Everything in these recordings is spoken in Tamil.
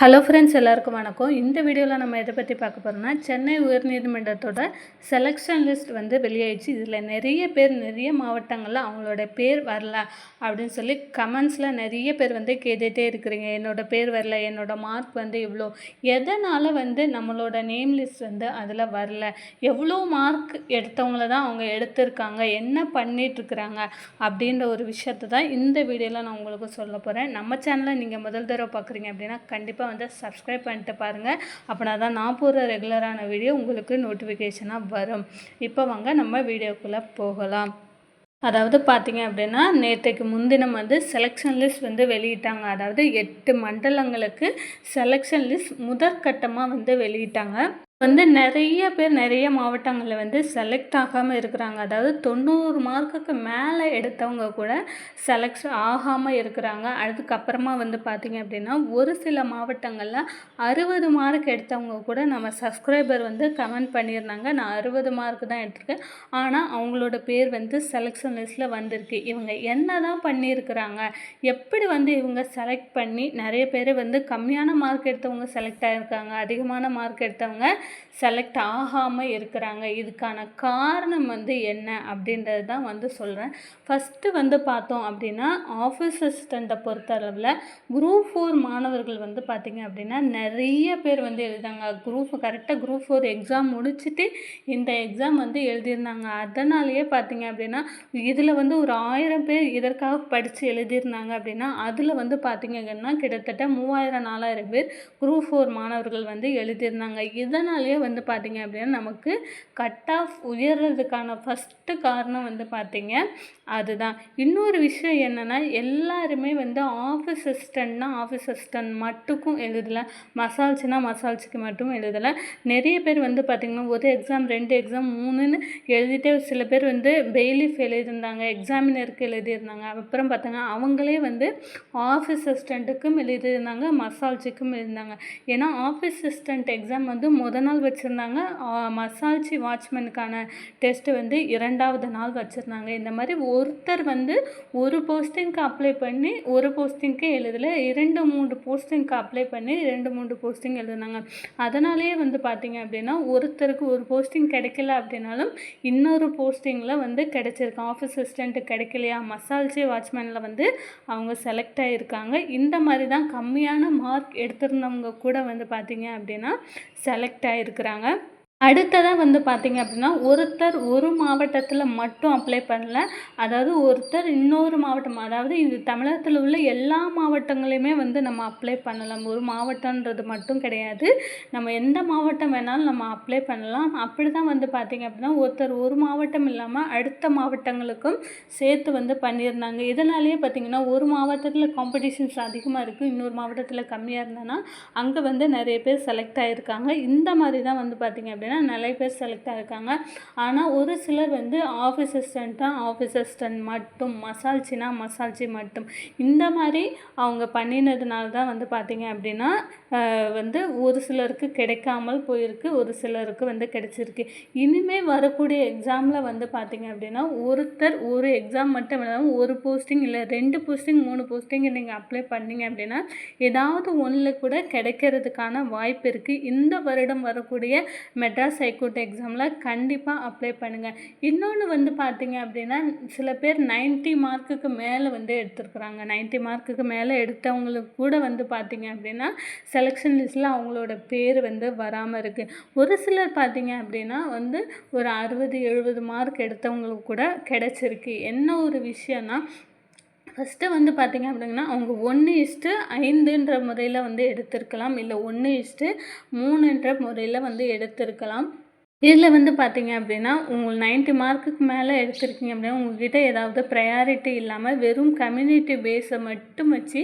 ஹலோ ஃப்ரெண்ட்ஸ் எல்லாருக்கும் வணக்கம். இந்த வீடியோவில் நம்ம எதை பற்றி பார்க்க போகிறோம்னா சென்னை உயர்நீதிமன்றத்தோட செலெக்ஷன் லிஸ்ட் வந்து வெளியாயிடுச்சு. இதில் நிறைய பேர் நிறைய மாவட்டங்களில் அவங்களோட பேர் வரல அப்படின்னு சொல்லி கமெண்ட்ஸில் நிறைய பேர் வந்து கேட்டுகிட்டே இருக்கிறீங்க. என்னோடய பேர் வரல என்னோடய மார்க் வந்து இவ்வளோ எதனால் வந்து நம்மளோட நேம் லிஸ்ட் வந்து அதில் வரல? எவ்வளோ மார்க் எடுத்தவங்கள தான் அவங்க எடுத்திருக்காங்க? என்ன பண்ணிகிட்ருக்குறாங்க அப்படின்ற ஒரு விஷயத்தை தான் இந்த வீடியோவில் நான் உங்களுக்கு சொல்ல போகிறேன் நம்ம சேனலை நீங்கள் முதல் தடவை பார்க்குறீங்க அப்படின்னா கண்டிப்பாக வந்து சப்ஸ்கிரைப் பண்ணிட்டு பாருங்கள் அப்படின்னா தான் நான் போடுற ரெகுலரான வீடியோ உங்களுக்கு நோட்டிஃபிகேஷனாக வரும். இப்போ வாங்க நம்ம வீடியோக்குள்ளே போகலாம். அதாவது பார்த்தீங்க அப்படின்னா நேற்றைக்கு முன்தினம் வந்து செலெக்ஷன் லிஸ்ட் வந்து வெளியிட்டாங்க. அதாவது எட்டு மண்டலங்களுக்கு செலெக்ஷன் லிஸ்ட் முதற்கட்டமாக வந்து வெளியிட்டாங்க. வந்து நிறைய பேர் நிறைய மாவட்டங்களில் வந்து செலக்ட் ஆகாமல் இருக்கிறாங்க. அதாவது தொண்ணூறு மார்க்குக்கு மேலே எடுத்தவங்க கூட செலக்ட் ஆகாமல் இருக்கிறாங்க. அதுக்கப்புறமா வந்து பார்த்திங்க அப்படின்னா ஒரு சில மாவட்டங்களில் அறுபது மார்க் எடுத்தவங்க கூட நம்ம சப்ஸ்கிரைபர் வந்து கமெண்ட் பண்ணியிருந்தாங்க. நான் அறுபது மார்க் தான் எடுத்திருக்கேன். ஆனால் அவங்களோட பேர் வந்து செலெக்ஷன் லிஸ்ட்டில் வந்திருக்கு. இவங்க என்ன தான் பண்ணியிருக்கிறாங்க? எப்படி வந்து இவங்க செலக்ட் பண்ணி நிறைய பேர் வந்து கம்மியான மார்க் எடுத்தவங்க செலக்ட் ஆகிருக்காங்க அதிகமான மார்க் எடுத்தவங்க செலக்ட் ஆகாமல் இருக்கிறாங்க. இதுக்கான காரணம் வந்து என்ன அப்படின்றது தான் வந்து சொல்கிறேன் ஃபஸ்ட்டு வந்து பார்த்தோம் அப்படின்னா ஆஃபீஸ் அசிஸ்டண்ட்டை பொறுத்தளவில் குரூப் ஃபோர் மாணவர்கள் வந்து பார்த்திங்க அப்படின்னா நிறைய பேர் வந்து எழுதாங்க குரூப் கரெக்டாக குரூப் ஃபோர் எக்ஸாம் முடிச்சுட்டு இந்த எக்ஸாம் வந்து எழுதியிருந்தாங்க. அதனாலேயே பார்த்திங்க அப்படின்னா இதில் வந்து ஒரு ஆயிரம் பேர் இதற்காக படித்து எழுதியிருந்தாங்க அப்படின்னா அதில் வந்து பார்த்திங்கன்னா கிட்டத்தட்ட மூவாயிரம் நாலாயிரம் பேர் குரூப் ஃபோர் மாணவர்கள் வந்து எழுதியிருந்தாங்க. இதனால் இதனாலேயே வந்து பார்த்திங்க அப்படின்னா நமக்கு கட் ஆஃப் உயர்றதுக்கான ஃபஸ்ட்டு காரணம் வந்து பார்த்திங்க அதுதான். இன்னொரு விஷயம் என்னென்னா எல்லாருமே வந்து ஆஃபீஸ் அசிஸ்டண்ட்னா ஆஃபீஸ் அசிஸ்டன்ட் மட்டுக்கும் எழுதலை. மசால்ச்சுனா மசால்ச்சுக்கு மட்டும் எழுதலை. நிறைய பேர் வந்து பார்த்திங்கன்னா ஒரு எக்ஸாம் ரெண்டு எக்ஸாம் மூணுன்னு எழுதிட்டே சில பேர் வந்து பெய்லிஃப் எழுதியிருந்தாங்க எக்ஸாமினருக்கு எழுதியிருந்தாங்க. அப்புறம் பார்த்தாங்க அவங்களே வந்து ஆஃபீஸ் அசிஸ்டண்ட்டுக்கும் எழுதியிருந்தாங்க மசால்ச்சுக்கும் எழுதியிருந்தாங்க. ஏன்னா ஆஃபீஸ் அசிஸ்டண்ட் எக்ஸாம் வந்து முத நாள் வச்சுருந்தாங்க. மசால்ச்சி வாட்ச்மேனுக்கான டெஸ்ட்டு வந்து இரண்டாவது நாள் வச்சுருந்தாங்க. இந்த மாதிரி ஒருத்தர் வந்து ஒரு போஸ்டிங்க்கு அப்ளை பண்ணி ஒரு போஸ்டிங்க்கு எழுதலை இரண்டு மூன்று போஸ்டிங்க்கு அப்ளை பண்ணி ரெண்டு மூன்று போஸ்டிங் எழுதுனாங்க. அதனாலேயே வந்து பார்த்திங்க அப்படின்னா ஒருத்தருக்கு ஒரு போஸ்டிங் கிடைக்கல அப்படின்னாலும் இன்னொரு போஸ்டிங்கில் வந்து கிடைச்சிருக்கு. ஆஃபீஸ் அசிஸ்டண்ட்டு கிடைக்கலையா? மசால்ச்சி வாட்ச்மேனில் வந்து அவங்க செலக்ட் ஆகியிருக்காங்க இந்த மாதிரி தான் கம்மியான மார்க் எடுத்திருந்தவங்க கூட வந்து பார்த்திங்க அப்படின்னா செலக்ட் ஆகி இருக்கிறாங்க. அடுத்ததாக வந்து பார்த்திங்க அப்படின்னா ஒருத்தர் ஒரு மாவட்டத்தில் மட்டும் அப்ளை பண்ணல. அதாவது ஒருத்தர் இன்னொரு மாவட்டம் அதாவது இது தமிழகத்தில் உள்ள எல்லா மாவட்டங்களையுமே வந்து நம்ம அப்ளை பண்ணலாம். ஒரு மாவட்டன்றது மட்டும் கிடையாது. நம்ம எந்த மாவட்டம் வேணாலும் நம்ம அப்ளை பண்ணலாம். அப்படி தான் வந்து பார்த்திங்க அப்படின்னா ஒருத்தர் ஒரு மாவட்டம் இல்லாமல் அடுத்த மாவட்டங்களுக்கும் சேர்த்து வந்து பண்ணியிருந்தாங்க. இதனாலேயே பார்த்திங்கன்னா ஒரு மாவட்டத்தில் காம்படிஷன்ஸ் அதிகமாக இருக்குது இன்னொரு மாவட்டத்தில் கம்மியாக இருந்ததுன்னா அங்கே வந்து நிறைய பேர் செலக்ட் ஆகியிருக்காங்க இந்த மாதிரி தான் வந்து பார்த்திங்க அப்படின்னா அப்படின்னா நிறைய பேர் செலக்ட் ஆகிருக்காங்க ஆனால் ஒரு சிலர் வந்து ஆஃபீஸ் அசிஸ்டண்ட்டாக தான் ஆஃபீஸ் அசிஸ்டண்ட் மட்டும் மசால்ச்சினா மசால்ச்சி மட்டும். இந்த மாதிரி அவங்க பண்ணினதுனால தான் வந்து பார்த்திங்க அப்படின்னா வந்து ஒரு சிலருக்கு கிடைக்காமல் போயிருக்கு ஒரு சிலருக்கு வந்து கிடைச்சிருக்கு. இனிமேல் வரக்கூடிய எக்ஸாமில் வந்து பார்த்திங்க அப்படின்னா ஒருத்தர் ஒரு எக்ஸாம் மட்டும் இல்லாமல் ஒரு போஸ்டிங் இல்லை ரெண்டு போஸ்டிங் மூணு போஸ்டிங் நீங்கள் அப்ளை பண்ணிங்க அப்படின்னா ஏதாவது ஒன்றில் கூட கிடைக்கிறதுக்கான வாய்ப்பு இருக்குது இந்த வருடம் வரக்கூடிய மெட் மெட்ராஸ் ஹைகோர்ட் எக்ஸாமில் கண்டிப்பாக அப்ளை பண்ணுங்கள் இன்னொன்று வந்து பார்த்தீங்க அப்படின்னா சில பேர் நைன்ட்டி மார்க்குக்கு மேலே வந்து எடுத்துருக்குறாங்க. நைன்ட்டி மார்க்குக்கு மேலே எடுத்தவங்களுக்கு கூட வந்து பார்த்திங்க அப்படின்னா செலெக்ஷன் லிஸ்ட்டில் அவங்களோட பேர் வந்து வராமல் இருக்குது ஒரு சிலர் பார்த்திங்க அப்படின்னா வந்து ஒரு அறுபது எழுபது மார்க் எடுத்தவங்களுக்கு கூட கிடச்சிருக்கு. என்ன ஒரு விஷயம்னா ஃபஸ்ட்டு வந்து பார்த்திங்க அப்படின்னா அவங்க ஒன்று இஸ்ட்டு ஐந்துன்ற முறையில் வந்து எடுத்திருக்கலாம். இல்லை ஒன்று இஸ்ட்டு மூணுன்ற முறையில் வந்து எடுத்திருக்கலாம். இதில் வந்து பார்த்தீங்க அப்படின்னா உங்களுக்கு நைன்ட்டி மார்க்குக்கு மேலே எடுத்திருக்கீங்க அப்படின்னா உங்கள்கிட்ட ஏதாவது ப்ரையாரிட்டி இல்லாமல் வெறும் கம்யூனிட்டி பேஸை மட்டும் வச்சு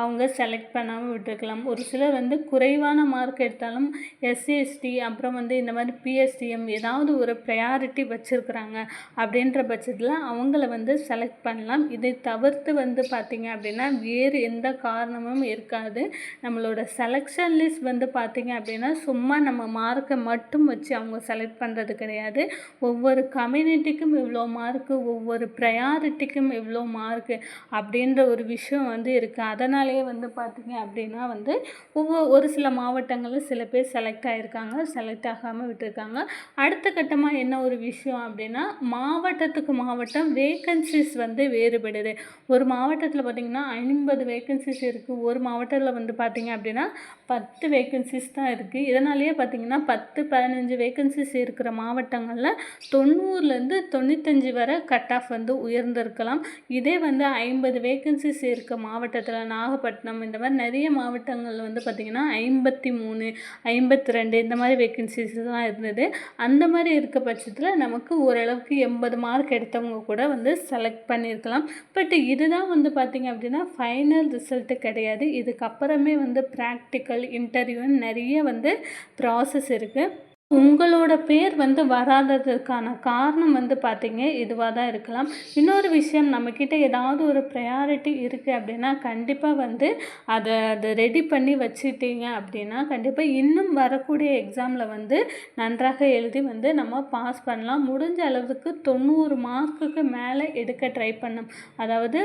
அவங்க செலக்ட் பண்ணாமல் விட்டுருக்கலாம். ஒரு சிலர் வந்து குறைவான மார்க் எடுத்தாலும் எஸ்சிஎஸ்டி அப்புறம் வந்து இந்த மாதிரி பிஎஸ்டிஎம் ஏதாவது ஒரு ப்ரையாரிட்டி வச்சுருக்குறாங்க அப்படின்ற பட்சத்தில் அவங்கள வந்து செலக்ட் பண்ணலாம். இதை தவிர்த்து வந்து பார்த்திங்க அப்படின்னா வேறு எந்த காரணமும் இருக்காது. நம்மளோட செலெக்ஷன் லிஸ்ட் வந்து பார்த்திங்க அப்படின்னா சும்மா நம்ம மார்க்கை மட்டும் வச்சு அவங்க செலக்ட் பண்ணுறது கிடையாது. ஒவ்வொரு கம்யூனிட்டிக்கும் இவ்வளோ மார்க்கு ஒவ்வொரு ப்ரையாரிட்டிக்கும் இவ்வளோ மார்க்கு அப்படின்ற ஒரு விஷயம் வந்து இருக்குது அதனாலேயே வந்து பார்த்திங்க அப்படின்னா வந்து ஒவ்வொரு ஒரு சில மாவட்டங்களில் சில பேர் செலக்ட் ஆகிருக்காங்க செலக்ட் ஆகாமல் விட்டுருக்காங்க. அடுத்த கட்டமாக என்ன ஒரு விஷயம் அப்படின்னா மாவட்டத்துக்கு மாவட்டம் வேக்கன்சிஸ் வந்து வேறுபடுது. ஒரு மாவட்டத்தில் பார்த்திங்கன்னா ஐம்பது வேக்கன்சிஸ் இருக்குது ஒரு மாவட்டத்தில் வந்து பார்த்திங்க அப்படின்னா பத்து வேக்கன்சிஸ் தான் இருக்குது இதனாலேயே பார்த்திங்கன்னா பத்து பதினஞ்சு வேக்கன்சிஸ் இருக்கிற மாவட்டங்களில் தொண்ணூறுலேருந்து தொண்ணூத்தஞ்சு வரை கட் ஆஃப் வந்து உயர்ந்திருக்கலாம். இதே வந்து ஐம்பது வேக்கன்சிஸ் இருக்க மாவட்டத்தில் நாகப்பட்டினம் இந்த மாதிரி நிறைய மாவட்டங்களில் வந்து பார்த்திங்கன்னா ஐம்பத்தி மூணு ஐம்பத்தி ரெண்டு இந்த மாதிரி வேக்கன்சிஸ் தான் இருந்தது. அந்த மாதிரி இருக்க பட்சத்தில் நமக்கு ஓரளவுக்கு எண்பது மார்க் எடுத்தவங்க கூட வந்து செலக்ட் பண்ணியிருக்கலாம் பட் இதுதான் வந்து பார்த்திங்க அப்படின்னா ஃபைனல் ரிசல்ட்டு கிடையாது. இதுக்கப்புறமே வந்து ப்ராக்டிக்கல் இன்டர்வியூன்னு நிறைய வந்து ப்ராசஸ் இருக்குது உங்களோட பேர் வந்து வராததுக்கான காரணம் வந்து பார்த்தீங்க இதுவாக தான் இருக்கலாம். இன்னொரு விஷயம் நம்மக்கிட்ட ஏதாவது ஒரு ப்ரையாரிட்டி இருக்குது அப்படின்னா கண்டிப்பாக வந்து அதை அதை ரெடி பண்ணி வச்சுட்டீங்க அப்படின்னா கண்டிப்பாக இன்னும் வரக்கூடிய எக்ஸாமில் வந்து நன்றாக எழுதி வந்து நம்ம பாஸ் பண்ணலாம். முடிஞ்ச அளவுக்கு தொண்ணூறு மார்க்குக்கு மேலே எடுக்க ட்ரை பண்ணும் அதாவது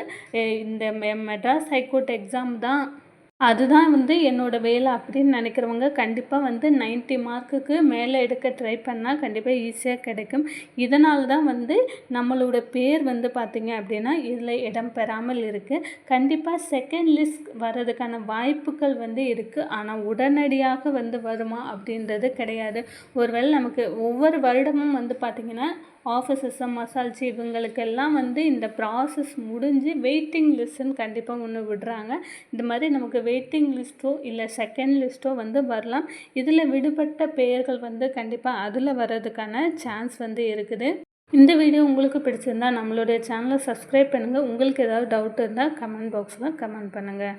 இந்த மெட்ராஸ் ஹைகோர்ட் எக்ஸாம் தான் அதுதான் வந்து என்னோடய வேலை அப்படின்னு நினைக்கிறவங்க கண்டிப்பாக வந்து நைன்ட்டி மார்க்குக்கு மேலே எடுக்க ட்ரை பண்ணால் கண்டிப்பாக ஈஸியாக கிடைக்கும். இதனால் தான் வந்து நம்மளோட பேர் வந்து பார்த்திங்க அப்படின்னா இதில் இடம் பெறாமல் இருக்குது கண்டிப்பாக செகண்ட் லிஸ்ட் வர்றதுக்கான வாய்ப்புகள் வந்து இருக்குது ஆனால் உடனடியாக வந்து வருமா அப்படின்றது கிடையாது. ஒருவேளை நமக்கு ஒவ்வொரு வருடமும் வந்து பார்த்திங்கன்னா ஆஃபீஸர்ஸு மசால் இவங்களுக்கெல்லாம் வந்து இந்த ப்ராசஸ் முடிஞ்சு வெயிட்டிங் லிஸ்ட்டுன்னு கண்டிப்பாக ஒன்று விடுறாங்க. இந்த மாதிரி நமக்கு வெயிட்டிங் லிஸ்ட்டோ இல்லை செகண்ட் லிஸ்ட்டோ வந்து வரலாம். இதில் விடுபட்ட பெயர்கள் வந்து கண்டிப்பாக அதில் வர்றதுக்கான சான்ஸ் வந்து இருக்குது. இந்த வீடியோ உங்களுக்கு பிடிச்சிருந்தா நம்மளுடைய சேனலை சப்ஸ்கிரைப் பண்ணுங்கள் உங்களுக்கு ஏதாவது டவுட் இருந்தால் கமெண்ட் பாக்ஸில் கமெண்ட் பண்ணுங்கள்